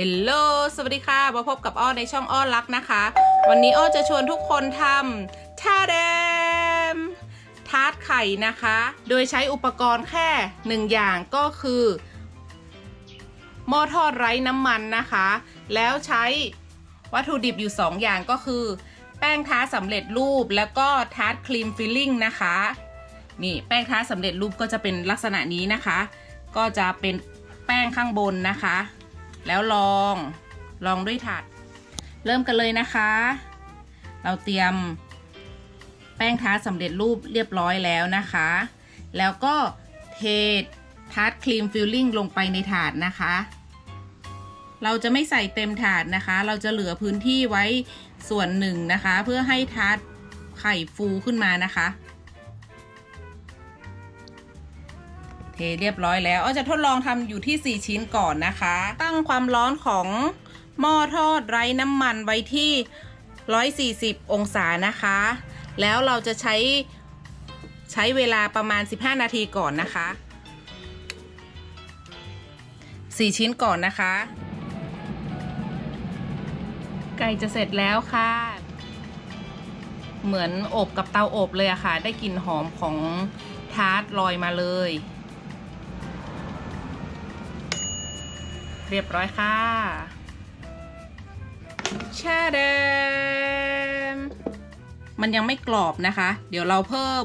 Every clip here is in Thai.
ฮลโลสวัสดีค่ะ มาพบกับอ้อในช่องอ้อรักนะคะ วันนี้อ้อจะชวนทุกคนทำทาเดม ทาร์ตไข่นะคะ โดยใช้อุปกรณ์แค่หนึ่งอย่างก็คือ หม้อทอดไร้น้ำมันนะคะ แล้วใช้วัตถุดิบอยู่ 2 อย่างก็คือ แป้งทาร์ตสำเร็จรูปแล้วก็ทาร์ตครีมฟิลลิ่งนะคะ นี่แป้งทาร์ตสำเร็จรูปก็จะเป็นลักษณะนี้นะคะ ก็จะเป็นแป้งข้างบนนะคะ แล้วลองลองด้วยถาดเริ่มกันเลยนะคะ เราเตรียมแป้งทาร์ตสำเร็จรูปเรียบร้อยแล้วนะคะ แล้วก็เททาร์ตครีมฟิลลิ่งลงไปในถาดนะคะ เราจะไม่ใส่เต็มถาดนะคะ เราจะเหลือพื้นที่ไว้ส่วนหนึ่งนะคะ เพื่อให้ทาร์ตไข่ฟูขึ้นมานะคะ เทเรียบร้อยแล้วอ้อจะทดลองทำอยู่ที่ 4 ชิ้นก่อนนะคะ ตั้งความร้อนของหม้อทอดไร้น้ำมันไว้ที่ 140 องศานะคะ แล้วเราจะใช้ใช้เวลาประมาณ 15 นาทีก่อนนะคะ 4 ชิ้นก่อนนะคะ ไก่จะเสร็จแล้วค่ะ เหมือนอบกับเตาอบเลยอะค่ะ ได้กลิ่นหอมของทาร์ตลอยมาเลย เรียบร้อยค่ะชาเดมมันยังไม่กรอบนะคะ เดี๋ยวเราเพิ่ม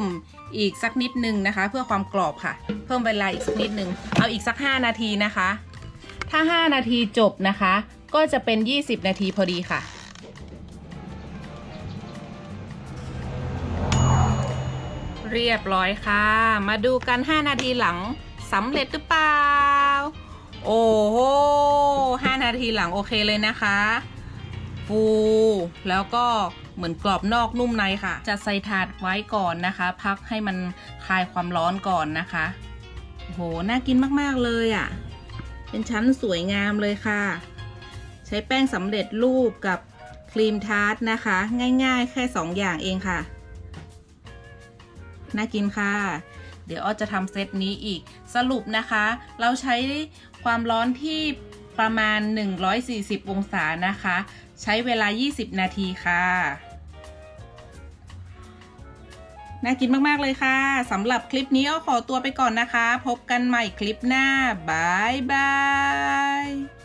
อีกสักนิดนึงนะคะ เพื่อความกรอบค่ะ เพิ่มเวลาอีกสักนิดนึง เอาอีกสัก 5 นาทีนะคะ ถ้า 5 นาทีจบนะคะ ก็จะเป็น 20 นาทีพอดีค่ะ เรียบร้อยค่ะ มาดูกัน 5 นาทีหลังสำเร็จหรือเปล่า โอ้โห5นาทีหลังโอเคเลยนะคะ ฟูแล้วก็เหมือนกรอบนอกนุ่มในค่ะ จะใส่ถาดไว้ก่อนนะคะ พักให้มันคลายความร้อนก่อนนะคะโอ้โหน่ากินมากๆเลยอะ่ะ เป็นชั้นสวยงามเลยค่ะ ใช้แป้งสำเร็จรูปกับครีมทาร์ตนะคะ ง่ายๆ แค่ 2 อย่างเองค่ะ น่ากินค่ะ เดี๋ยวอ้อจะทำเซตนี้อีกสรุปนะคะ เราใช้ความร้อนที่ประมาณ 140 องศานะคะ ใช้เวลา 20 นาทีค่ะน่ากินมาก ๆ เลยค่ะ สำหรับคลิปนี้อ้อขอตัวไปก่อนนะคะ พบกันใหม่คลิปหน้า บาย บาย